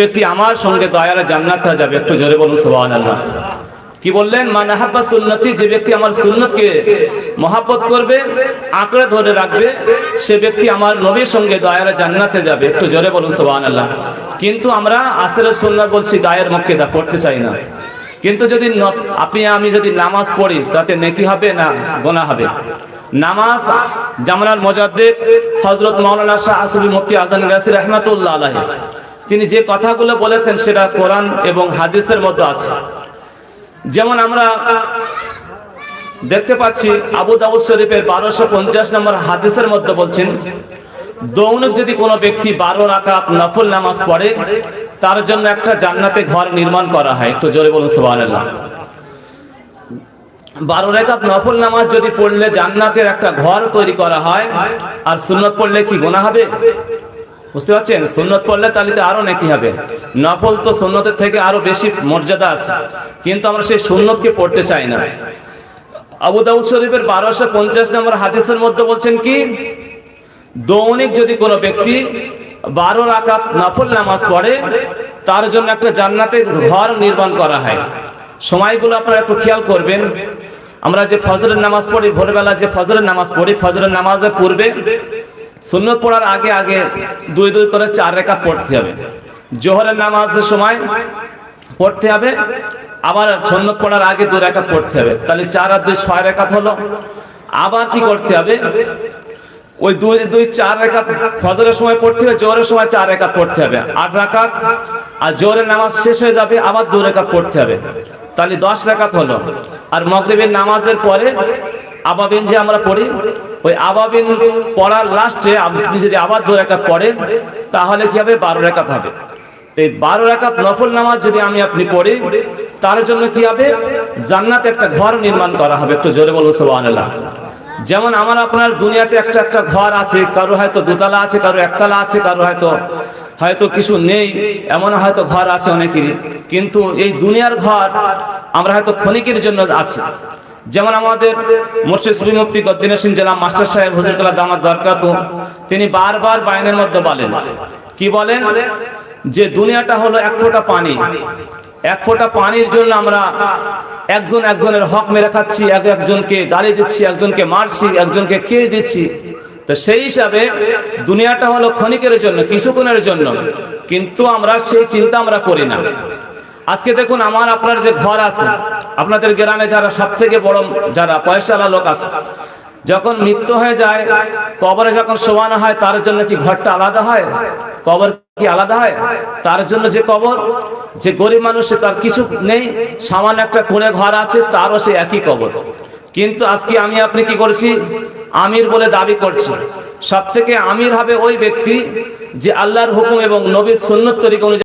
ব্যক্তি আমার সঙ্গে দয়ালে জান্নাতে যাবে, একটু জোরে বলুন, সুবহানাল্লাহ। কি বললেন? মান আহাব্বা সুন্নতি, যে ব্যক্তি আমার সুন্নতকে মহাব্বত করবে, আঁকড়ে ধরে রাখবে, সে ব্যক্তি আমার নবীর সঙ্গে দয়ালে জান্নাতে যাবে, একটু জোরে বলুন, সুবহানাল্লাহ। কিন্তু আমরা আস্তের সুন্নাত বলছি, গায়ের মুখে দা পড়তে চাই না। কিন্তু যদি আপনি, আমি যদি নামাজ পড়ি, তাতে নেকি হবে না গোনা হবে? নামাজ জামানার মোজাদ্দেদ হজরত মাওলানা শাহ আসুবি মুফতি আজান গাছি রহমাতুল্লাহ আলাহি তিনি যে কথাগুলো বলেছেন সেটা কোরআন এবং হাদিসের মধ্যে আছে। যেমন আমরা দেখতে পাচ্ছি আবু দাউদ শরীফের বারোশো পঞ্চাশ নম্বর হাদিসের মধ্যে বলছেন, দৌনক যদি কোনো ব্যক্তি বারো রাকাত নফল নামাজ পড়ে, তার জন্য একটা জান্নাতে ঘর নির্মাণ করা হয়। একটু জোরে বলুন, সুবহানাল্লাহ। বারো রেখাত নফল নামাজ যদি পড়লে জান্নাতের একটা ঘর তৈরি করা হয়, আর সুন্নত পড়লে কি গোনা হবে? বুঝতে পারছেন? সুন্নত পড়লে তাহলে তো আরও নাকি হবে। নফল তো সুন্নতের থেকে আরও বেশি মর্যাদা আছে। কিন্তু আমরা সেই সুন্নতকে পড়তে চাই না। আবু দাউদ শরীফের বারোশো পঞ্চাশ নম্বর হাদিসের মধ্যে বলছেন কি, দৈনিক যদি কোনো ব্যক্তি বারো রাকাত নফল নামাজ পড়ে, তার জন্য একটা জান্নাতে ঘর নির্মাণ করা হয়। সময়গুলো আপনারা একটু খেয়াল করবেন। আমরা যে ফজরের নামাজ পড়ি, ভোরবেলা যে ফজরের নামাজ পড়ি, ফজরের নামাজের পূর্বে সুন্নত পড়ার আগে আগে দুই দুই করে চার রেখা পড়তে হবে। জোহরের নামাজের সময় পড়তে হবে, আবার সন্নত পড়ার আগে দুই রেখা পড়তে হবে। তাহলে চার আর দুই ছয় রেখাত হলো। আবার কি করতে হবে? ওই দুই দুই চার রেখাত ফজরের সময় পড়তে হবে, জোহরের সময় চার রেখাত পড়তে হবে। আট রাকাত আর জোহরের নামাজ শেষ হয়ে যাবে, আবার দু রেখাত পড়তে হবে। তাহলে দশ রেখাত হলো। আর মগরিবের নামাজের পরে আবাবিন যে আমরা পড়ি ওই আবাবিন পড়ার লাস্টে আপনি যদি আবার দু রেখাত পড়েন, তাহলে কি হবে? বারো রেখাত হবে। এই বারো রাকাত নফল নামাজ যদি আমি আপনি পড়ি, তার জন্য কি হবে? জান্নাতে একটা ঘর নির্মাণ করা হবে। একটু জোরে বলব সুবহানাল্লাহ। যেমন আমার আপনার দুনিয়াতে একটা একটা ঘর আছে, কারও হয়তো দুতলা আছে, কারও একতলা আছে, কারও হয়তো হয়তো কিছু নেই, এমন হয়তো ঘর আছে অনেকেরই। কিন্তু এই দুনিয়ার ঘর আমরা হয়তো ক্ষণিকের জন্য আছে। যেমন আমাদের মুর্শিদ সুবি মুফতি গদ্দিন সিং জেলা মাস্টার সাহেব হুজুরকাল্লাহ দামাত দরকার তো তিনি বারবার বাইনের মধ্যে বলেন। কি বলেন? যে দুনিয়াটা হলো এক ফোঁটা পানি। এক ফোঁটা পানির জন্য আমরা একজন একজনের হক মেরে খাচ্ছি, এক একজনকে গালি দিচ্ছি, একজনকে মারছি, একজনকে কেস দিচ্ছি। তো সেই হিসাবে দুনিয়াটা হলো ক্ষণিকের জন্য, কিছুক্ষণের জন্য। কিন্তু আমরা সেই চিন্তা আমরা করি না। আজকে দেখুন আমার আপনার যে ঘর আছে, আপনাদের গ্রামে যারা সব থেকে বড়, যারা পয়সাওয়ালা লোক আছে, যখন মৃত্যু হয়ে যায়, কবরে যখন শোয়ানো হয়, তার জন্য কি ঘরটা আলাদা হয়? কবর কি আলাদা হয়? তার জন্য যে কবর, যে গরিব মানুষ তার কিছু নেই, সামান্য একটা কোণে ঘর আছে, তারও সে একই কবর। কিন্তু আজকে আমি আপনি কি করছি? আমির বলে দাবি করছি। সব থেকে আমির হবে ওই ব্যক্তি যে আল্লাহর হুকুম এবং নবীর সুন্নত তরিকা অনুযায়ী